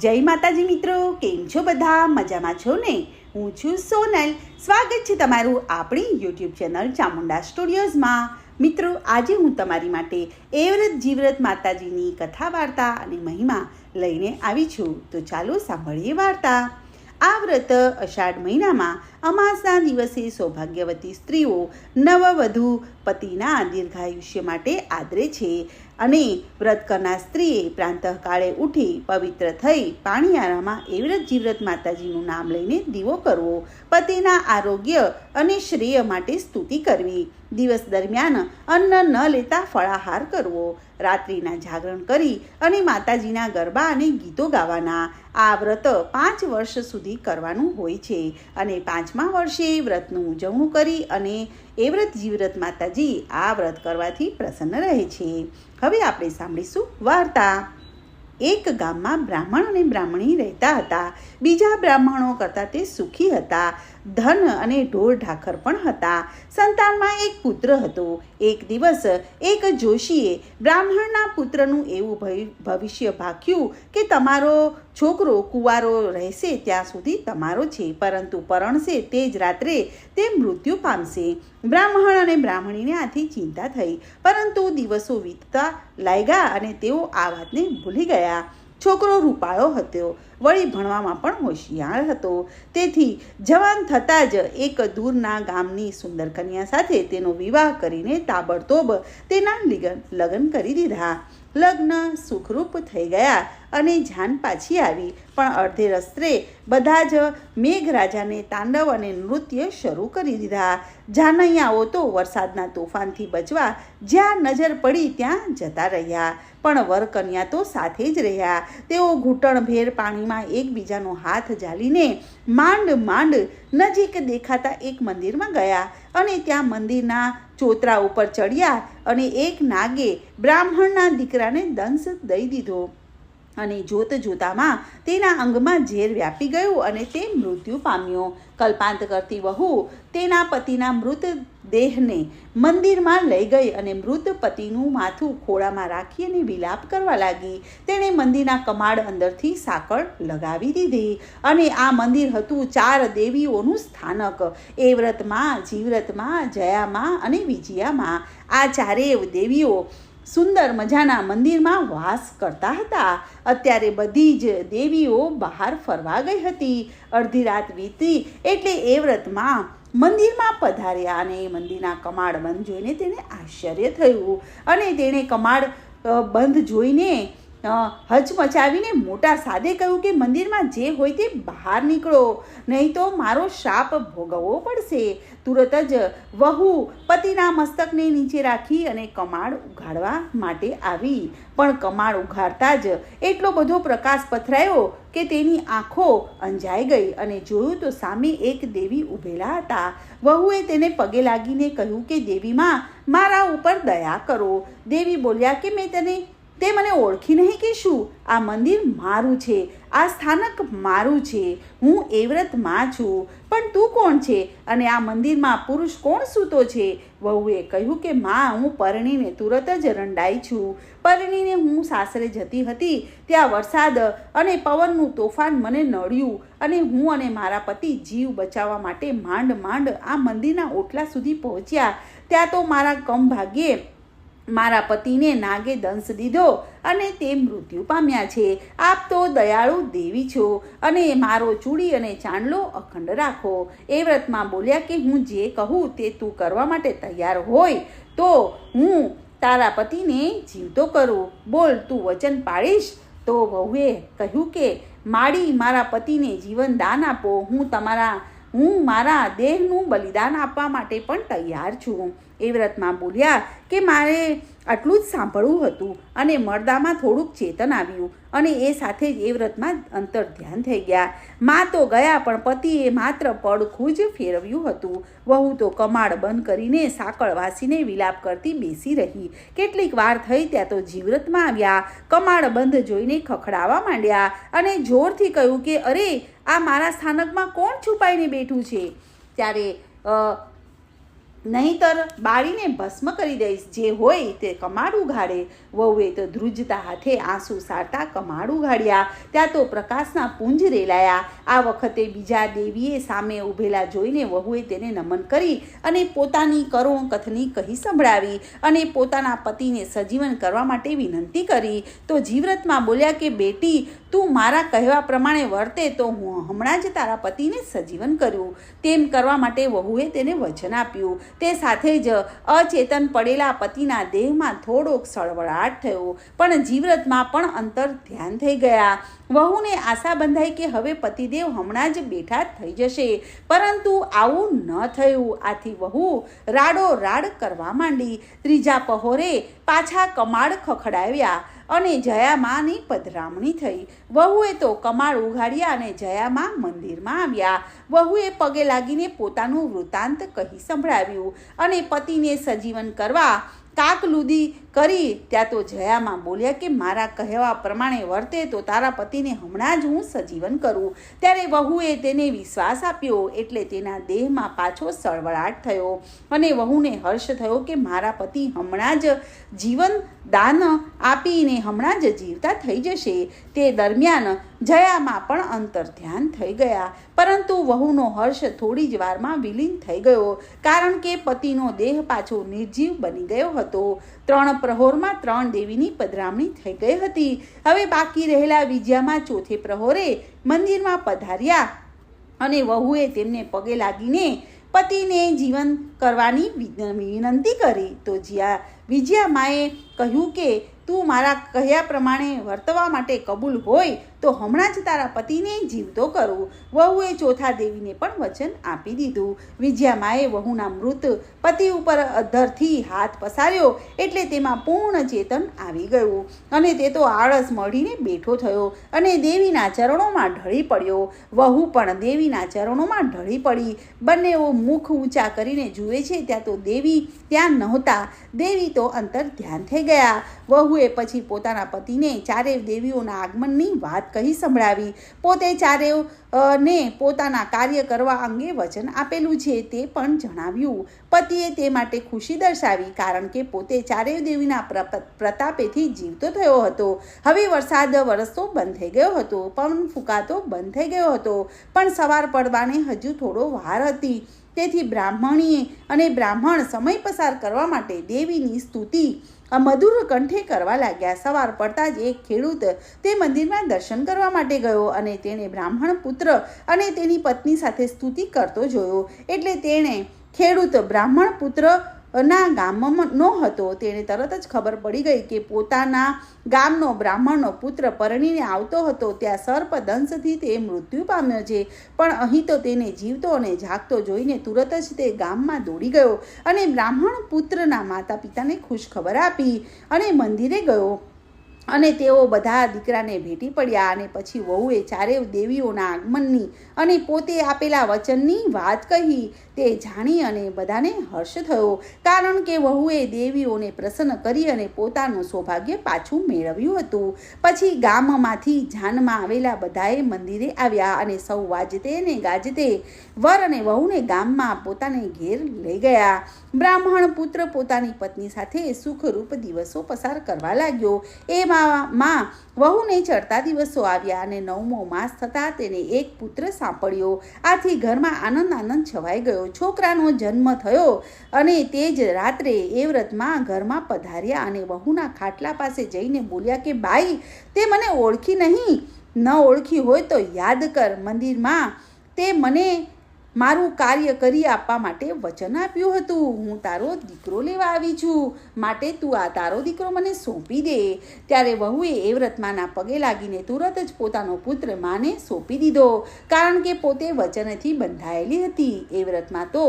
જય માતાજી મિત્રો, કેમ છો બધા? મજામાં છો ને? હું છું સોનલ. સ્વાગત છે તમારું આપણી યુટ્યુબ ચેનલ ચામુંડા સ્ટુડિયોઝમાં. મિત્રો, આજે હું તમારી માટે એવ્રત જીવ્રત માતાજીની કથા વાર્તા અને મહિમા લઈને આવી છું. તો ચાલો સાંભળીએ વાર્તા. આ વ્રત અષાઢ મહિનામાં અમાસના દિવસે સૌભાગ્યવતી સ્ત્રીઓ નવવધુ પતિના દીર્ઘાયુષ્ય માટે આદરે છે અને વ્રત કરનાર સ્ત્રીએ પ્રાંતઃકાળે ઉઠી પવિત્ર થઈ પાણીયારામાં એવ્રત જીવ્રત માતાજીનું નામ લઈને દીવો કરવો, પતિના આરોગ્ય અને શ્રેય માટે સ્તુતિ કરવી. દિવસ દરમિયાન અન્ન ન લેતા ફળાહાર કરવો. રાત્રિના જાગરણ કરી અને માતાજીના ગરબા અને ગીતો ગાવાના. આ વ્રત પાંચ વર્ષ સુધી કરવાનું હોય છે અને પાંચમા વર્ષે વ્રતનું ઉજવણું કરી અને એ વ્રત જીવ્રત માતાજી આ વ્રત કરવાથી પ્રસન્ન રહે છે. હવે આપણે સાંભળીશું વાર્તા. એક ગામમાં બ્રાહ્મણ અને બ્રાહ્મણી રહેતા હતા. બીજા બ્રાહ્મણો કરતાં તે સુખી હતા. ધન અને ઢોર ઢાખર પણ હતા. સંતાનમાં એક પુત્ર હતો. એક દિવસ એક જોશીએ બ્રાહ્મણના પુત્રનું એવું ભવિ- ભવિષ્ય ભાખ્યું કે તમારો છોકરો કુંવારો રહેશે ત્યાં સુધી તમારો છે, પરંતુ પરણશે તે જ રાત્રે તે મૃત્યુ પામશે. બ્રાહ્મણ અને બ્રાહ્મણીને આથી ચિંતા થઈ, પરંતુ દિવસો વીતતા લાગ્યા અને તેઓ આ વાતને ભૂલી ગયા. છોકરો રૂપાળો હતો. વળી ભણવામાં પણ હોશિયાર હતો. તેથી જવાન થતાં જ એક દૂરના ગામની સુંદર કન્યા સાથે તેનો વિવાહ કરીને તાબડતોબ તેના લીગન કરી દીધા. લગ્ન સુખરૂપ થઈ ગયા અને જાન પાછી આવી. પણ અડધે રસ્તે બધા જ મેઘરાજાને તાંડવ અને નૃત્ય શરૂ કરી દીધા. જાનૈયાઓ તો વરસાદના તોફાનથી બચવા જ્યાં નજર પડી ત્યાં જતા રહ્યા. પણ વરકન્યા તો સાથે જ રહ્યા. તેઓ ઘૂંટણભેર પાણીમાં એકબીજાનો હાથ ઝાલીને માંડ માંડ નજીક દેખાતા એક મંદિરમાં ગયા અને ત્યાં મંદિરના ચોતરા ઉપર ચડ્યા અને એક નાગે બ્રાહ્મણના દીકરાને દંશ દઈ દીધો. અને જોત જોતામાં તેના અંગમાં ઝેર વ્યાપી ગયું અને તે મૃત્યુ પામ્યો. કલ્પાંત કરતી વહુ તેના પતિના મૃત દેહને મંદિરમાં લઈ ગઈ અને મૃત પતિનું માથું ખોળામાં રાખી અને વિલાપ કરવા લાગી. તેણે મંદિરના કમાડ અંદરથી સાંકળ લગાવી દીધી અને આ મંદિર હતું ચાર દેવીઓનું સ્થાનક. એ વ્રતમાં જીવ્રતમાં જયામાં અને વિજયામાં આ ચારેય દેવીઓ સુંદર મજાના મંદિરમાં વાસ કરતા હતા. અત્યારે બધી જ દેવીઓ બહાર ફરવા ગઈ હતી. અડધી રાત વીતી એટલે એ વ્રતમાં મંદિરમાં પધાર્યા અને એ મંદિરના કમાડ બંધ જોઈને તેને આશ્ચર્ય થયું. અને તેણે કમાડ બંધ જોઈને હચમચાવીને મોટા સાદે કહ્યું કે મંદિરમાં જે હોય તે બહાર નીકળો. નહીં તો મારો શાપ ભોગવવો પડશે. તુરત જ વહુ પતિના મસ્તકને નીચે રાખી અને કમાડ ઉઘાડવા માટે આવી. પણ કમાડ ઉઘાડતા જ એટલો બધો પ્રકાશ પથરાયો કે તેની આંખો અંજાઈ ગઈ અને જોયું તો સામે એક દેવી ઊભેલા હતા. વહુએ તેને પગે લાગીને કહ્યું કે, દેવીમાં, મારા ઉપર દયા કરો. દેવી બોલ્યા કે, મેં તને તે મને ઓળખી નહીં કે શું? આ મંદિર મારું છે, આ સ્થાનક મારું છે, હું એ વ્રતમાં છું. પણ તું કોણ છે? અને આ મંદિરમાં પુરુષ કોણ સૂતો છે? વહુએ કહ્યું કે, માં, હું પરણીને તુરત જ રંડાઈ છું. પરણીને હું સાસરે જતી હતી, ત્યાં વરસાદ અને પવનનું તોફાન મને નડ્યું અને હું અને મારા પતિ જીવ બચાવવા માટે માંડ માંડ આ મંદિરના ઓટલા સુધી પહોંચ્યા. ત્યાં તો મારા કમ ભાગ્યે મારા પતિને નાગે દંશ દીધો અને તે મૃત્યુ પામ્યા છે. આપ તો દયાળુ દેવી છો અને મારો ચૂડી અને ચાંદલો અખંડ રાખો. એ વ્રતમાં બોલ્યા કે હું જે કહું તે તું કરવા માટે તૈયાર હોય તો હું તારા પતિને જીવતો કરું. બોલ, તું વચન પાડીશ તો વહુએ કહ્યું કે, માડી, મારા પતિને જીવન દાન આપો. હું તમારા, હું મારા દેહનું બલિદાન આપવા માટે પણ તૈયાર છું. એ વ્રતમાં બોલ્યા કે, મારે આટલું જ સાંભળવું હતું અને મરદામાં થોડુંક ચેતન આવ્યું અને એ સાથે જ એ વ્રતમાં અંતર ધ્યાન થઈ ગયા. માં તો ગયા પણ પતિએ માત્ર પડખું જ ફેરવ્યું હતું. વહુ તો કમાડ બંધ કરીને સાકળ વાસીને વિલાપ કરતી બેસી રહી. કેટલીક વાર થઈ ત્યાં તો જીવ્રતમાં આવ્યા, કમાડ બંધ જોઈને ખખડાવા માંડ્યા અને જોરથી કહ્યું કે, અરે, આ મારા સ્થાનકમાં કોણ છુપાઈને બેઠું છે? ત્યારે નહીંતર બાળીને ભસ્મ કરી દઈશ. જે હોય તે કમાડું ઘાડે. વહુએ તો ધ્રુજતા હાથે આંસુ સારતા કમાડું ઘાડ્યા. ત્યાં તો પ્રકાશના પુંજ રેલાયા. આ વખતે બીજા દેવીએ સામે ઊભેલા જોઈને વહુએ તેને નમન કરી અને પોતાની કરુણ કથની કહી સંભળાવી અને પોતાના પતિને સજીવન કરવા માટે વિનંતી કરી. તો જીવ્રતમાં બોલ્યા કે, બેટી, તું મારા કહેવા પ્રમાણે વર્તે તો હું હમણાં જ તારા પતિને સજીવન કર્યું. તેમ કરવા માટે વહુએ તેને વચન આપ્યું. તે સાથે જ અચેતન પડેલા પતિના દેહમાં થોડોક સળવળાટ થયો, પણ જીવ્રતમાં પણ અંતર ધ્યાન થઈ ગયા. વહુને આશા બંધાઈ કે હવે પતિદેવ હમણાં જ બેઠા થઈ જશે. પરંતુ આવું ન થયું. આથી વહુ રાડો રાડ કરવા માંડી. ત્રીજા પહોરે પાછા કમાડ ખખડાવ્યા અને જયામાની પધરામણી થઈ. વહુએ તો કમાળ ઉઘાડ્યા અને જયામાં મંદિરમાં આવ્યા. વહુએ પગે લાગીને પોતાનું વૃત્તાંત કહી સંભળાવ્યું અને પતિને સજીવન કરવા કાકલુદી કરી ત્યાં તો જયામાં બોલ્યા કે મારા કહેવા પ્રમાણે વર્તે તો તારા પતિને હમણાં જ હું સજીવન કરું. ત્યારે વહુએ તેને વિશ્વાસ આપ્યો એટલે તેના દેહમાં પાછો સળવળાટ થયો અને વહુને હર્ષ થયો કે મારા પતિ હમણાં જ જીવન દાન આપીને હમણાં જ જીવતા થઈ જશે. તે દરમિયાન જયામાં પણ અંતર ધ્યાન થઈ ગયા. પરંતુ વહુનો હર્ષ થોડી જ વારમાં વિલીન થઈ ગયો કારણ કે પતિનો દેહ પાછો નિર્જીવ બની ગયો હતો. ત્રણ પ્રહોરમાં ત્રણ દેવીની પધરામણી થઈ ગઈ હતી. હવે બાકી રહેલા વિજયામાં ચોથે પ્રહોરે મંદિરમાં પધાર્યા અને વહુએ તેમને પગે લાગીને પતિને જીવન કરવાની વિનંતી કરી. તો જ્યાં વિજયામાએ કહ્યું કે તું મારા કહ્યા પ્રમાણે વર્તવા માટે કબૂલ હોય, તો હમણાં જ તારા પતિને જીવતો કરવું વહુએ ચોથા દેવીને પણ વચન આપી દીધું. વિજયામાએ વહુના મૃત પતિ ઉપર અધરથી હાથ પસાર્યો એટલે તેમાં પૂર્ણ ચેતન આવી ગયું અને તે તો આળસ મળીને બેઠો થયો અને દેવીના ચરણોમાં ઢળી પડ્યો. વહુ પણ દેવીના ચરણોમાં ઢળી પડી. બંનેઓ મુખ ઊંચા કરીને જુએ છે, ત્યાં તો દેવી ત્યાં નહોતા. દેવી તો અંતર ધ્યાન થઈ ગયા. વહુએ પછી પોતાના પતિને ચારેય દેવીઓના આગમનની વાત કહી સંભળાવી. પોતે ચારેવ ને પોતાના કાર્ય કરવા અંગે વચન આપેલું છે તે પણ જણાવ્યું. પતિએ તે માટે ખુશી દર્શાવી કારણ કે પોતે ચારેય દેવીના પ્રતાપેથી જીવતો થયો હતો. હવે વરસાદ વરસતો બંધ થઈ ગયો હતો, પવન ફૂંકાતો બંધ થઈ ગયો હતો. પણ સવાર પડવાને હજુ થોડો વાર હતી. તેથી બ્રાહ્મણીએ અને બ્રાહ્મણ સમય પસાર કરવા માટે દેવીની સ્તુતિ મધુર કંઠે કરવા લાગ્યા. સવાર પડતા જ એક ખેડૂત તે મંદિરમાં દર્શન કરવા માટે ગયો અને તેણે બ્રાહ્મણ પુત્ર અને તેની પત્ની સાથે સ્તુતિ કરતો જોયો. એટલે તેણે ખેડૂત બ્રાહ્મણ પુત્ર ના ગામમાં ન હતો તેણે તરત જ ખબર પડી ગઈ કે પોતાના ગામનો બ્રાહ્મણનો પુત્ર પરણીને આવતો હતો. ત્યાં સર્પ દંશથી તે મૃત્યુ પામ્યો છે. પણ અહીં તો તેને જીવતો અને જાગતો જોઈને તુરત જ તે ગામમાં દોડી ગયો અને બ્રાહ્મણ પુત્રના માતા પિતાને ખુશ ખબર આપી અને મંદિરે ગયો. અને તેઓ બધા દીકરાને ભેટી પડ્યા અને પછી વહુએ ચારે દેવીઓના આગમનની અને પોતે આપેલા વચનની વાત કહી. તે જાણી અને બધાને હર્ષ થયો, કારણ કે વહુએ દેવીઓને પ્રસન્ન કરી અને પોતાનું સૌભાગ્ય પાછું મેળવ્યું હતું. પછી ગામમાંથી જાનમાં આવેલા બધાએ મંદિરે આવ્યા અને સૌ વાજતે ને ગાજતે વર અને વહુને ગામમાં પોતાને ઘેર લઈ ગયા. બ્રાહ્મણ પુત્ર પોતાની પત્ની સાથે સુખરૂપ દિવસો પસાર કરવા લાગ્યો. એમાં માં વહુને ચડતા દિવસો આવ્યા અને નવમો માસ થતાં તેને એક પુત્ર સાંપડ્યો. આથી ઘરમાં આનંદ આનંદ છવાઈ ગયો. છોકરાનો જન્મ થયો અને તે જ રાત્રે એ વ્રતમાં ઘરમાં પધાર્યા અને વહુના ખાટલા પાસે જઈને બોલ્યા કે, બાઈ, તે મને ઓળખી નહીં. ન ઓળખી હોય તો યાદ કર મંદિરમાં. તે મને મારું કાર્ય કરી આપવા માટે વચન આપ્યું હતું. હું તારો દીકરો લેવા આવી છું. માટે તું આ તારો દીકરો મને સોંપી દે. ત્યારે વહુએ એ વ્રતમાના પગે લાગીને તુરત જ પોતાનો પુત્ર માને સોંપી દીધો. કારણ કે પોતે વચનથી બંધાયેલી હતી. એ વ્રતમાં તો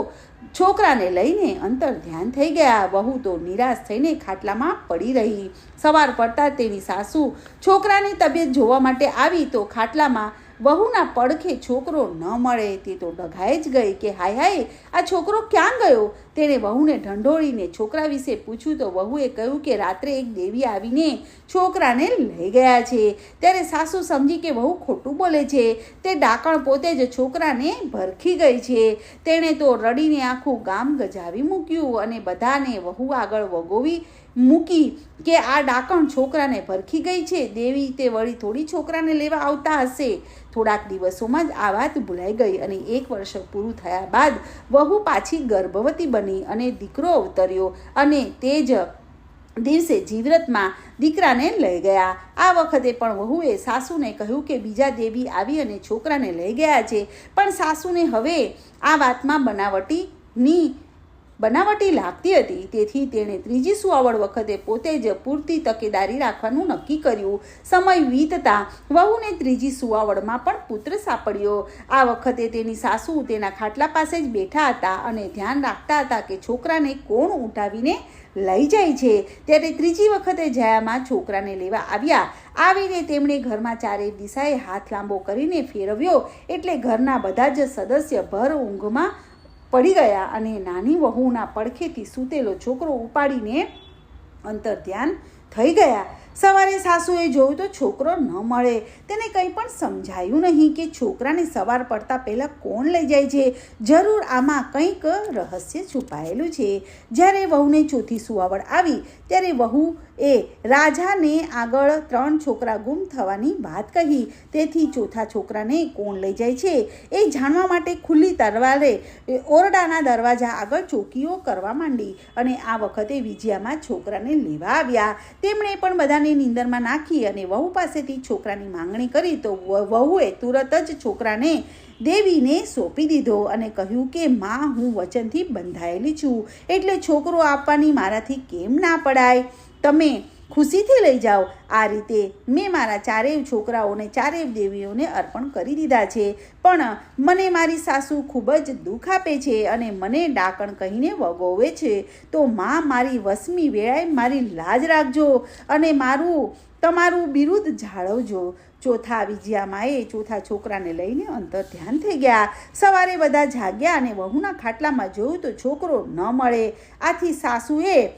છોકરાને લઈને અંતર ધ્યાન થઈ ગયા. વહુ તો નિરાશ થઈને ખાટલામાં પડી રહી. સવાર પડતા તેની સાસુ છોકરાની તબિયત જોવા માટે આવી તો ખાટલામાં વહુના પડખે છોકરો ન મળે તે તો ડઘાઈ જ ગઈ કે હાય હાય, આ છોકરો ક્યાં ગયો? તેણે વહુને ઢંઢોળીને છોકરા વિશે પૂછ્યું તો વહુએ કહ્યું કે રાત્રે એક દેવી આવીને છોકરાને લઈ ગયા છે. ત્યારે સાસુ સમજી કે વહુ ખોટું બોલે છે. તે ડાકણ પોતે જ છોકરાને ભરખી ગઈ છે. તેણે તો રડીને આખું ગામ ગજાવી મૂક્યું અને બધાને વહુ આગળ વગોવી મૂકી કે આ ડાકણ છોકરાને ભરખી ગઈ છે. દેવી તે વળી થોડી છોકરાને લેવા આવતા હશે. થોડાક દિવસોમાં જ આ વાત ભૂલાઈ ગઈ અને એક વર્ષ પૂરું થયા બાદ વહુ પાછી ગર્ભવતી બની અને દીકરો અવતર્યો અને તે જ દિવસે જીવ્રતમાં દીકરાને લઈ ગયા. આ વખતે પણ વહુએ સાસુને કહ્યું કે બીજા દેવી આવી અને છોકરાને લઈ ગયા છે. પણ સાસુને હવે આ વાતમાં બનાવટીની બનાવટી લાગતી હતી. તેથી તેણે ત્રીજી સુવાવડ વખતે પોતે જ પૂરતી તકેદારી રાખવાનું નક્કી કર્યું. સમય વીતતા વહુને ત્રીજી સુવાવડમાં પણ પુત્ર સાંપડ્યો. આ વખતે તેની સાસુ તેના ખાટલા પાસે જ બેઠા હતા અને ધ્યાન રાખતા હતા કે છોકરાને કોણ ઉઠાવીને લઈ જાય છે. ત્યારે ત્રીજી વખતે જયામાં છોકરાને લેવા આવ્યા. આવીને તેમણે ઘરમાં ચારે દિશાએ હાથ લાંબો કરીને ફેરવ્યો. એટલે ઘરના બધા જ સદસ્ય ભર ઊંઘમાં પડી ગયા અને નાની વહુના પડખેથી સૂતેલો છોકરો ઉપાડીને અંતર ધ્યાન થઈ ગયા. સવારે સાસુએ જોયું તો છોકરો ન મળે. તેને કંઈ પણ સમજાયું નહીં કે છોકરાને સવાર પડતા પહેલાં કોણ લઈ જાય છે. જરૂર આમાં કંઈક રહસ્ય છુપાયેલું છે. જ્યારે વહુને ચોથી સુવાવડ આવી, ત્યારે વહુ એ રાજાને આગળ ત્રણ છોકરા ગુમ થવાની વાત કહી. તેથી ચોથા છોકરાને કોણ લઈ જાય છે એ જાણવા માટે ખુલ્લી તરવારે ઓરડાના દરવાજા આગળ ચોકીઓ કરવા માંડી અને આ વખતે વિજયામાં છોકરાને લેવા આવ્યા. તેમણે પણ બધાને નીંદરમાં નાખી અને વહુ પાસેથી છોકરાની માંગણી કરી તો વહુએ તુરત જ છોકરાને દેવીને સોંપી દીધો અને કહ્યું કે, માં, હું વચનથી બંધાયેલી છું. એટલે છોકરો આપવાની મારાથી કેમ ના પડાય? તમે ખુશીથી લઈ જાઓ. આ રીતે મેં મારા ચારેય છોકરાઓને, ચારેય દેવીઓને અર્પણ કરી દીધા છે. પણ મને મારી સાસુ ખૂબ જ દુઃખ આપે છે અને મને ડાકણ કહીને વગોવે છે. તો માં મારી વસમી વેળાએ મારી લાજ રાખજો અને મારું, તમારું બિરુદ જાળવજો. ચોથા વિજયામાએ ચોથા છોકરાને લઈને અંતર ધ્યાન થઈ ગયા. સવારે બધા જાગ્યા અને વહુના ખાટલામાં જોયું તો છોકરો ન મળે. આથી સાસુએ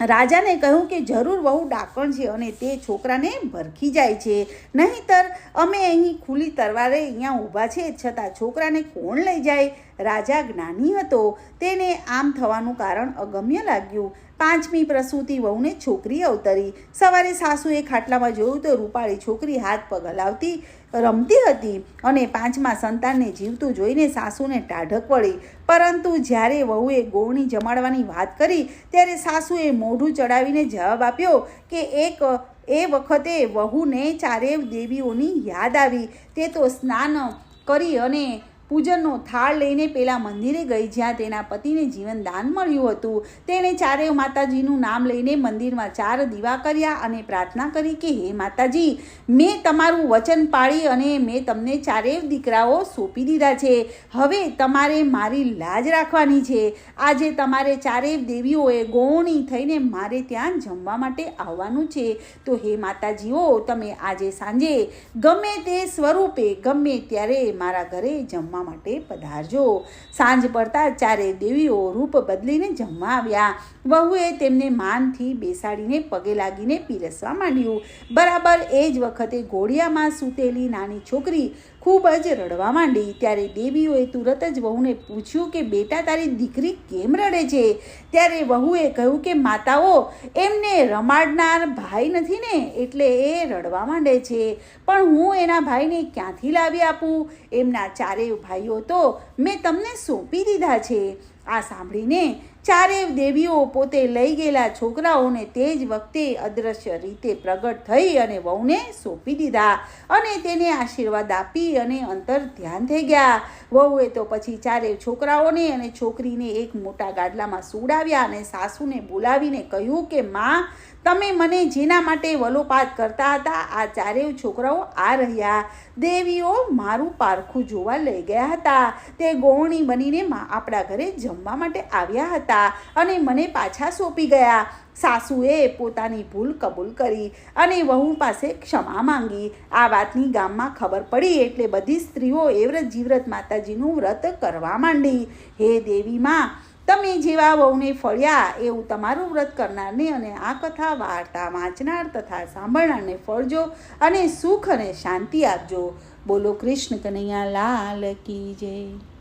રાજાને કહ્યું કે જરૂર વહુ ડાકણ છે અને તે છોકરાને ભરખી જાય છે. નહીંતર અમે અહીં ખુલ્લી તરવારે અહીંયા ઊભા છે, છતાં છોકરાને કોણ લઈ જાય? રાજા જ્ઞાની હતો. તેને આમ થવાનું કારણ અગમ્ય લાગ્યું. પાંચમી પ્રસૂતિ વહુને છોકરી અવતરી. સવારે સાસુએ ખાટલામાં જોયું તો રૂપાળી છોકરી હાથ પગ હલાવતી રમતી હતી અને પાંચમા સંતાનને જીવતું જોઈને સાસુને ટાઢક પડી પરંતુ જ્યારે વહુએ ગોળણી જમાડવાની વાત કરી, ત્યારે સાસુએ મોઢું ચડાવીને જવાબ આપ્યો કે એક, એ વખતે વહુને ચારે દેવીઓની યાદ આવી. તે તો સ્નાન કરી અને પૂજનનો થાળ લઈને પેલા મંદિરે ગઈ જ્યાં તેના પતિને જીવન દાન મળ્યું હતું. તેણે ચારે માતાજીનું નામ લઈને મંદિરમાં ચાર દીવા કર્યા અને પ્રાર્થના કરી કે, હે માતાજી, મેં તમારું વચન પાળી અને મેં તમને ચારેય દીકરાઓ સોંપી દીધા છે. હવે તમારે મારી લાજ રાખવાની છે. આજે તમારે ચારેય દેવીઓએ ગૌણી થઈને મારે ત્યાં જમવા માટે આવવાનું છે. તો હે માતાજીઓ, તમે આજે સાંજે ગમે તે સ્વરૂપે ગમે ત્યારે મારા ઘરે જમવા જમવા માટે પધારજો. સાંજ પડતા ચારે દેવીઓ રૂપ બદલીને જમવા આવ્યા. વહુએ તેમને માનથી બેસાડીને પગે લાગીને પીરસવા માંડ્યું. બરાબર એ જ વખતે ઘોડિયામાં સૂતેલી નાની છોકરી ખૂબ જ રડવા માંડી. ત્યારે દેવીઓએ તુરત જ વહુને પૂછ્યું કે, બેટા, તારી દીકરી કેમ રડે છે? ત્યારે વહુએ કહ્યું કે, માતાઓ, એમને રમાડનાર ભાઈ નથી ને, એટલે એ રડવા માંડે છે. પણ હું એના ભાઈને ક્યાંથી લાવી આપું? એમના ચારેય ભાઈઓ, તો મેં તમને સોંપી દીધા છે? આ સાંભળીને ચારે દેવીઓ પોતે લઈ ગયેલા છોકરાઓને તે જ વખતે અદ્રશ્ય રીતે પ્રગટ થઈ અને વહુને સોંપી દીધા અને તેને આશીર્વાદ આપી અને અંતર ધ્યાન થઈ ગયા. વહુએ તો પછી ચારે છોકરાઓને અને છોકરીને એક મોટા ગાડલામાં સુડાવ્યા અને સાસુને બોલાવીને કહ્યું કે, માં તમે મને જેના માટે વલોપાત કરતા હતા, આ ચારેય છોકરાઓ આ રહ્યા. દેવીઓ મારું પારખું જોવા લઈ ગયા હતા. તે ગોવણી બનીને આપણા ઘરે જમવા માટે આવ્યા હતા અને મને પાછા સોંપી ગયા. સાસુએ પોતાની ભૂલ કબૂલ કરી અને વહુ પાસે ક્ષમા માંગી. આ વાતની ગામમાં ખબર પડી એટલે બધી સ્ત્રીઓ એવ્રત જીવ્રત માતાજીનું વ્રત કરવા માંડી. હે દેવી માં તમે જેવા વહુને ફળ્યા એવું તમારું વ્રત કરનારને અને આ કથા વાર્તા વાંચનાર તથા સાંભળનારને ફળજો અને સુખ અને શાંતિ આપજો. બોલો કૃષ્ણ કનૈયા, લાલ કી જય.